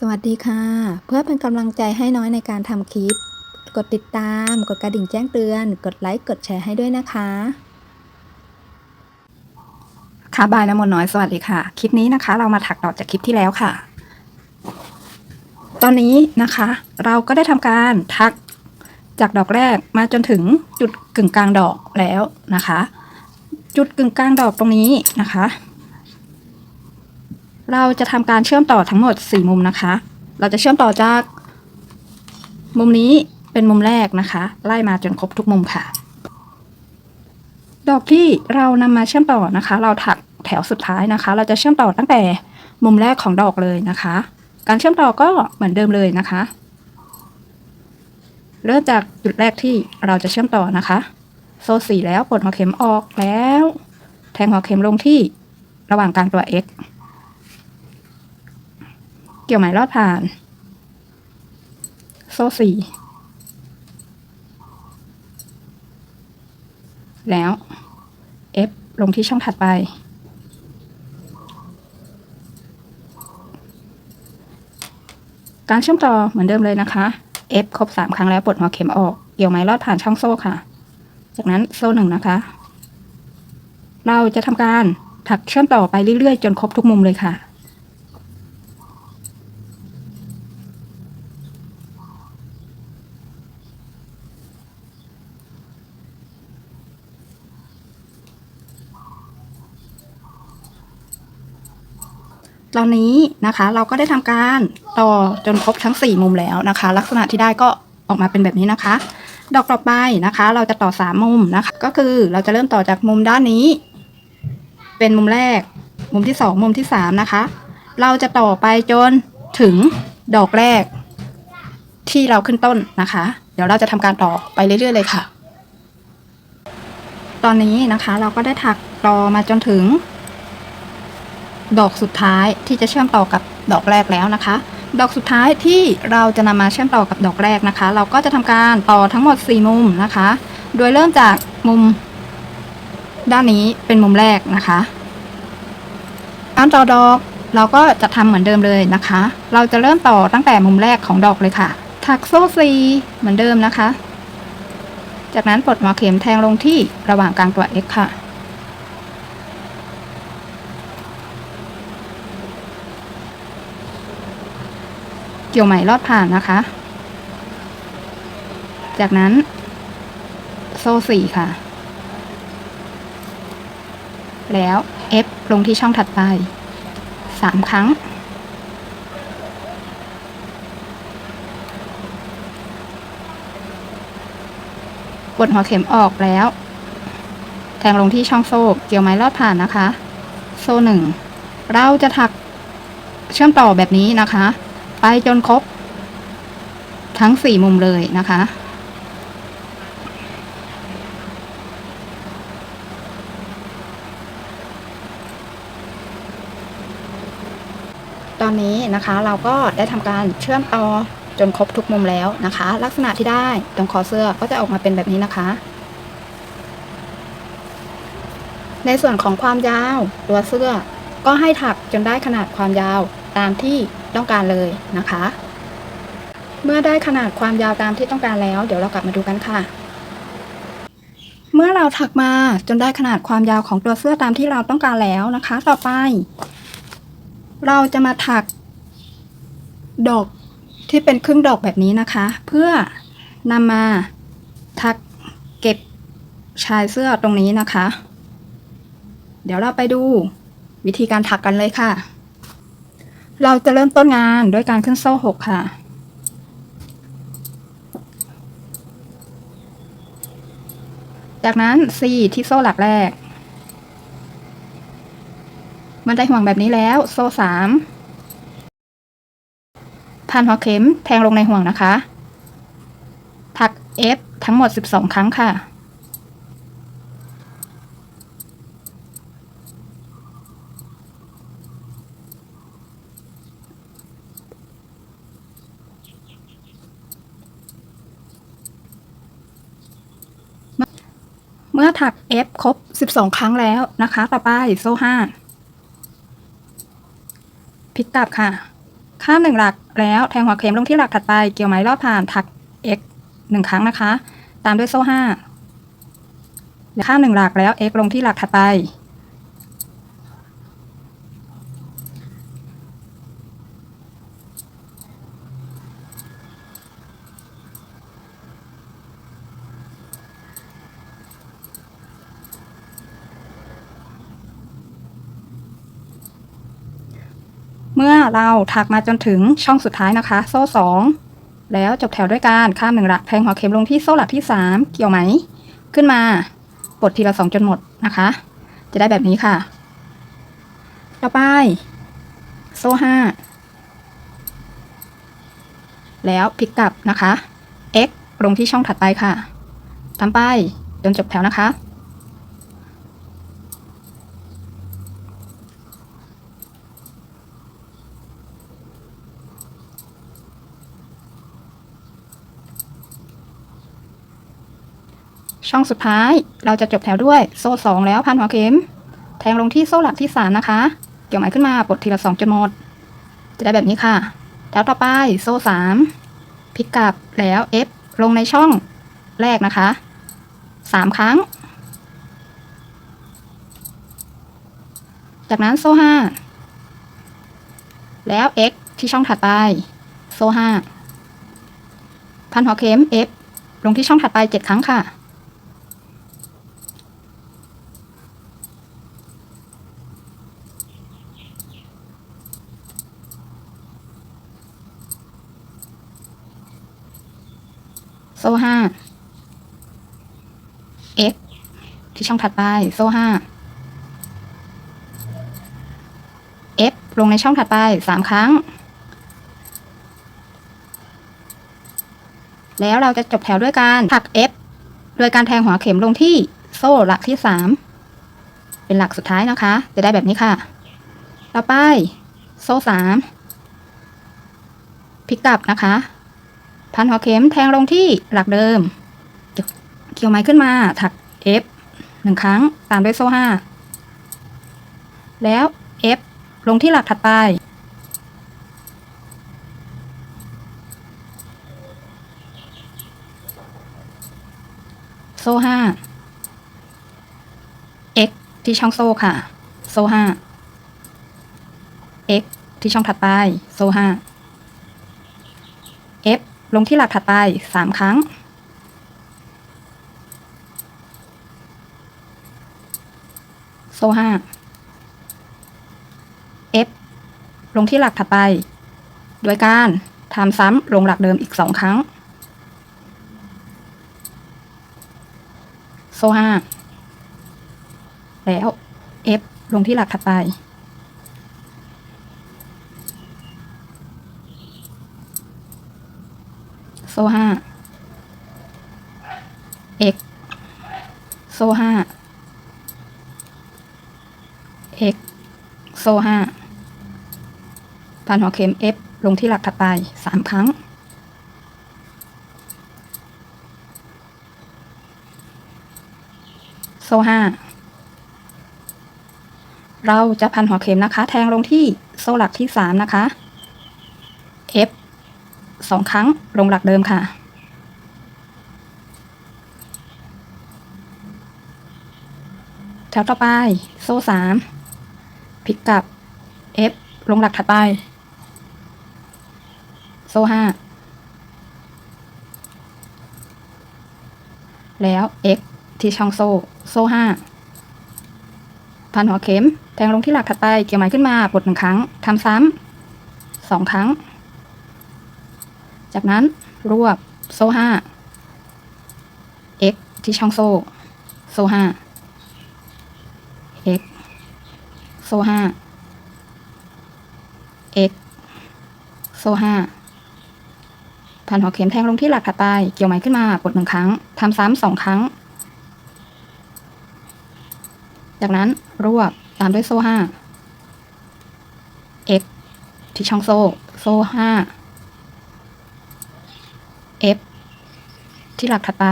สวัสดีค่ะ เพื่อเป็นกำลังใจให้น้อยในการทำคลิป กดติดตาม กดกระดิ่งแจ้งเตือน กดไลค์ กดแชร์ให้ด้วยนะคะ ค่ะบายน้ำมนต์น้อยสวัสดีค่ะ คลิปนี้นะคะ เรามาถักต่อจากคลิปที่แล้วค่ะ ตอนนี้นะคะ เราก็ได้ทำการทักจากดอกแรกมาจนถึงจุดกึ่งกลางดอกแล้วนะคะ จุดกึ่งกลางดอกตรงนี้นะคะ เราจะทำการเชื่อมต่อทั้งหมด 4 มุมนะคะ เราจะเชื่อมต่อจาก มุมนี้เป็นมุมแรกนะคะ ไล่มาจนครบทุกมุมค่ะ ดอกที่เรานำมาเชื่อมต่อนะคะ เราถักแถวสุดท้ายนะคะ เราจะเชื่อมต่อตั้งแต่มุมแรกของดอกเลยนะคะ การเชื่อมต่อก็เหมือนเดิมเลยนะคะ เริ่มจากจุดแรกที่เราจะเชื่อมต่อนะคะ โซ่สี่แล้วปลดหัวเข็มออกแล้ว แทงหัวเข็มลงที่ระหว่างกลางตัว x เกี่ยวไหมลอดผ่าน โซ่สี่แล้ว F ลงที่ช่องถัดไป การเชื่อมต่อเหมือนเดิมเลยนะคะ F ครบสามครั้งแล้วปลดหัวเข็มออก เกี่ยวไม้ลอดผ่านช่องโซ่ค่ะ จากนั้นโซ่หนึ่งนะคะ เราจะทำการถักเชื่อมต่อไปเรื่อยๆ จนครบทุกมุมเลยค่ะ ตอนนี้นะคะเราก็ได้ทำการต่อจนครบทั้ง 4 มุมแล้วนะคะ ลักษณะที่ได้ก็ออกมาเป็นแบบนี้นะคะ ดอกต่อไปนะคะ เราจะต่อ 3 มุมนะคะ ก็คือเราจะเริ่มต่อจากมุมด้านนี้ เป็นมุมแรก มุมที่ 2 มุมที่ 3 นะคะ เราจะต่อไปจนถึงดอกแรก ที่เราขึ้นต้นนะคะ เดี๋ยวเราจะทำการต่อไปเรื่อยๆเลยค่ะ ตอนนี้นะคะเราก็ได้ถักต่อมาจนถึง ดอกสุดท้ายที่จะเชื่อมต่อกับดอกแรกแล้วนะคะ ดอกสุดท้ายที่เราจะนำมาเชื่อมต่อกับดอกแรกนะคะ เราก็จะทำการต่อทั้งหมด 4 มุมนะคะ โดยเริ่มจากมุมด้านนี้เป็นมุมแรกนะคะการต่อดอกเราก็จะทำเหมือนเดิมเลยนะคะ เราจะเริ่มต่อตั้งแต่มุมแรกของดอกเลยค่ะ ถักโซ่ซีเหมือนเดิมนะคะ จากนั้นปลดหัวเข็มแทงลงที่ระหว่างกลางตัว x ค่ะ เกี่ยวไหมลอดผ่านนะคะ จากนั้น โซ่สี่ค่ะ แล้ว F ลงที่ช่องถัดไปสามครั้ง กดหัวเข็มออกแล้ว แทงลงที่ช่องโซ่ เกี่ยวไม้ลอดผ่านนะคะ โซ่หนึ่ง เราจะถักเชื่อมต่อแบบนี้นะคะ ไปจนครบ ทั้งสี่มุมเลยนะคะ ตอนนี้นะคะเราก็ได้ทำการเชื่อมต่อจนครบทุกมุมแล้วนะคะ ลักษณะที่ได้ตรงคอเสื้อก็จะออกมาเป็นแบบนี้นะคะ ในส่วนของความยาวตัวเสื้อก็ให้ถักจนได้ขนาดความยาวตามที่ ต้องการเลยนะคะ เมื่อได้ขนาดความยาวตามที่ต้องการแล้ว เดี๋ยวเรากลับมาดูกันค่ะ เมื่อเราถักมาจนได้ขนาดความยาวของตัวเสื้อตามที่เราต้องการแล้วนะคะ ต่อไป เราจะมาถัก ดอกที่เป็นครึ่งดอกแบบนี้นะคะ เพื่อนำมาถักเก็บชายเสื้อตรงนี้นะคะ เดี๋ยวเราไปดูวิธีการถักกันเลยค่ะ เราจะเริ่มต้นงานด้วยการขึ้นโซ่หกค่ะ จากนั้น C ที่โซ่หลักแรก มันได้ห่วงแบบนี้แล้ว โซ่สามพันหัวเข็มแทงลงในห่วงนะคะ ถัก F ทั้งหมด 12 ครั้งค่ะ เมื่อถัก F ครบ 12 ครั้งแล้วนะคะ ต่อไปโซ่5พลิกกลับค่ะ ข้ามหนึ่งหลักแล้วแทงหัวเข็มลงที่หลักถัดไป เกี่ยวไหมรอบผ่านถัก x หนึ่งครั้งนะคะ ตามด้วยโซ่ห้าข้ามหนึ่งหลักแล้ว x ลงที่หลักถัดไป เราถักมาจนถึงช่องสุดท้ายนะคะ โซ่สองแล้วจบแถวด้วยการข้ามหนึ่งหลักแทงหัวเข็มลงที่โซ่หลักที่สามเกี่ยวไหม ขึ้นมาปลดทีละสองจนหมดนะคะ จะได้แบบนี้ค่ะ ต่อไป โซ่ห้าแล้วพลิกกลับนะคะ x ลงที่ช่องถัดไปค่ะทำไปจนจบแถวนะคะ ช่องสุดท้าย เราจะจบแถวด้วยโซ่สองแล้วพันหัวเข็ม แทงลงที่โซ่หลักที่สามนะคะ เกี่ยวไหมขึ้นมาปลดทีละสองจนหมด จะได้แบบนี้ค่ะ แถวต่อไปโซ่สามพลิกกลับแล้ว F ลงในช่องแรกนะคะสามครั้ง จากนั้นโซ่ห้าแล้ว X ที่ช่องถัดไป โซ่ห้าพันหัวเข็ม F ลงที่ช่องถัดไปเจ็ดครั้งค่ะ โซ่ห้า x ที่ช่องถัดไป โซ่ห้า f ลงในช่องถัดไปสามครั้ง แล้วเราจะจบแถวด้วยการถัก f โดยการแทงหัวเข็มลงที่โซ่หลักที่สามเป็นหลักสุดท้ายนะคะ จะได้แบบนี้ค่ะ ต่อไป โซ่สามพลิกกลับนะคะ พันหัวเข็มแทงลงที่หลักเดิม เกี่ยวไม้ขึ้นมา ถัก F หนึ่งครั้ง ตามด้วยโซ่ห้า แล้ว F ลงที่หลักถัดไป โซ่ห้า X ที่ช่องโซ่ค่ะ โซ่ห้า X ที่ช่องถัดไป โซ่ห้า ลงที่หลักถัดไปสามครั้ง โซ่ห้า F ลงที่หลักถัดไปโดยการทำซ้ำลงหลักเดิมอีกสองครั้ง โซ่ห้า แล้ว F ลงที่หลักถัดไป โซ่ห้า x โซ่ห้า x โซ่ห้าพันหัวเข็ม f ลงที่หลักถัดไปสามครั้ง โซ่ห้า เราจะพันหัวเข็มนะคะ แทงลงที่โซ่หลักที่สามนะคะ f สองครั้งลงหลักเดิมค่ะ แถวต่อไป โซ่สามพลิกกลับ F ลงหลักถัดไป โซ่ห้าแล้ว X ที่ช่องโซ่ โซ่ห้าพันหัวเข็ม แทงลงที่หลักถัดไป เกี่ยวไหมขึ้นมาปลดหนึ่งครั้งทำซ้ำสองครั้ง จากนั้นรวบโซ่ห้า x ที่ช่องโซ่ โซ่ห้า x โซ่ห้า x โซ่ห้าพันหัวเข็มแทงลงที่หลักถัดไป เกี่ยวไหมขึ้นมาปลดหนึ่งครั้งทำซ้ำสองครั้ง จากนั้นรวบตามด้วยโซ่ห้า x ที่ช่องโซ่ โซ่ห้า F ที่หลักถัดไป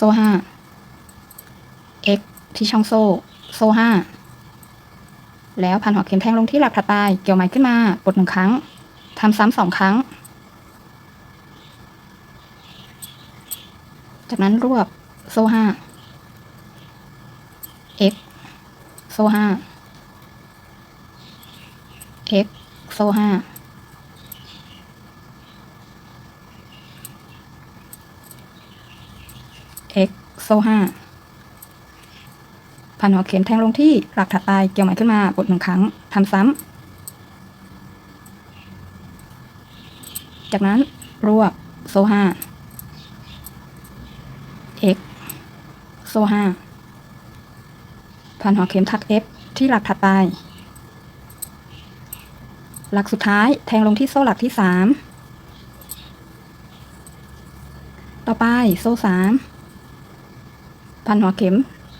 โซ่ห้า X ที่ช่องโซ่ โซ่ห้า แล้วพันหัวเข็มแทงลงที่หลักถัดไป เกี่ยวไหมขึ้นมาปลดหนึ่งครั้ง ทำซ้ำสองครั้ง จากนั้นรวบโซ่ห้า x โซ่ห้า x โซ่ห้า x โซ่ห้าพันหัวเข็มแทงลงที่หลักถัดไปเกี่ยวไหมขึ้นมาปลดหนึ่งครั้งทำซ้ำ จากนั้นรวบโซ่ห้า x โซ่ห้าพันหัวเข็มทัก F ที่หลักถัดไป หลักสุดท้ายแทงลงที่โซ่หลักที่สาม ต่อไปโซ่สาม พันหัวเข็ม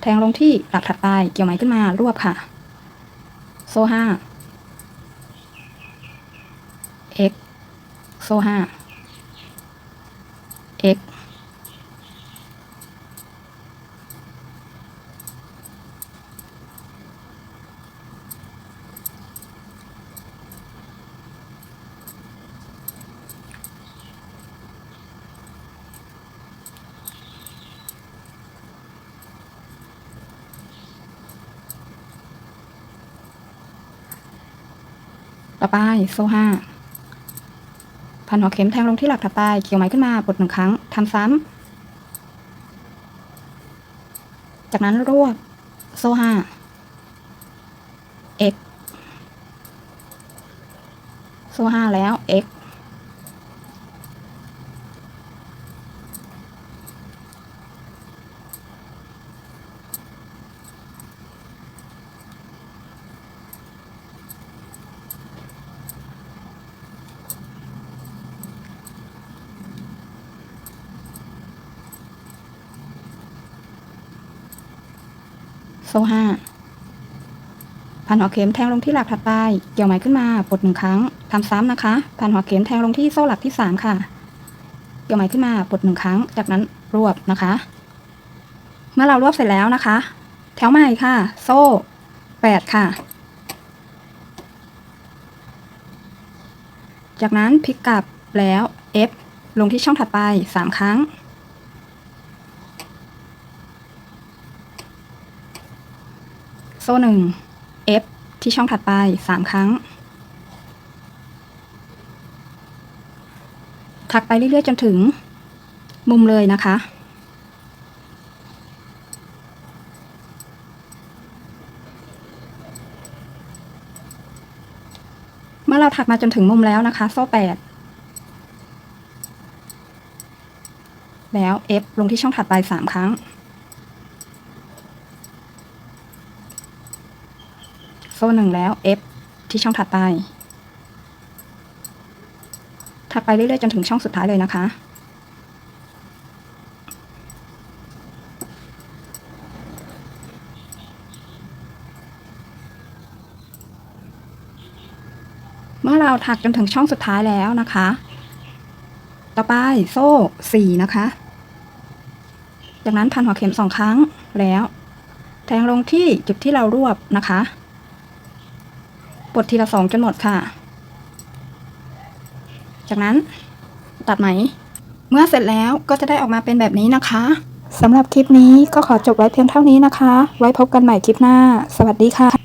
แทงลงที่หลักถัดไป เกี่ยวไหมขึ้นมารวบค่ะ โซ่ห้า x โซ่ห้า x ต่อไปโซ่ห้าพันหัวเข็มแทงลงที่หลักถัดไป เกี่ยวไหมขึ้นมาปลดหนึ่งครั้งทำซ้ำจากนั้นรวบโซ่ห้าเอ็กโซ่ห้าแล้วเอ็ก ซ่ห้าพันหัวเข็มแทงลงที่หลักถัดไป เกี่ยวไหมขึ้นมาปลดหนึ่งครั้งทำซ้ำนะคะ พันหัวเข็มแทงลงที่โซ่หลักที่สามค่ะ เกี่ยวไหมขึ้นมาปลดหนึ่งครั้ง จากนั้นรวบนะคะ เมื่อเรารวบเสร็จแล้วนะคะ แถวใหม่ค่ะ โซ่แปดค่ะ จากนั้นพลิกกลับแล้ว F ลงที่ช่องถัดไปสามครั้ง โซ่หนึ่ง F ที่ช่องถัดไปสามครั้ง ถักไปเรื่อยๆ จนถึง มุมเลยนะคะ เมื่อเราถักมาจนถึงมุมแล้วนะคะ โซ่แปดแล้ว F ลงที่ช่องถัดไปสามครั้ง ซ่หนึ่งแล้ว F ที่ช่องถัดไป ถักไปเรื่อยๆจนถึงช่องสุดท้ายเลยนะคะ เมื่อเราถักจนถึงช่องสุดท้ายแล้วนะคะ ต่อไปโซ่สี่นะคะ จากนั้นพันหัวเข็มสองครั้งแล้ว แทงลงที่จุดที่เรารวบนะคะ ปลดทีละสองจนหมดค่ะ จากนั้นตัดไหม เมื่อเสร็จแล้วก็จะได้ออกมาเป็นแบบนี้นะคะสำหรับคลิปนี้ก็ขอจบไว้เพียงเท่านี้นะคะ ไว้พบกันใหม่คลิปหน้า สวัสดีค่ะ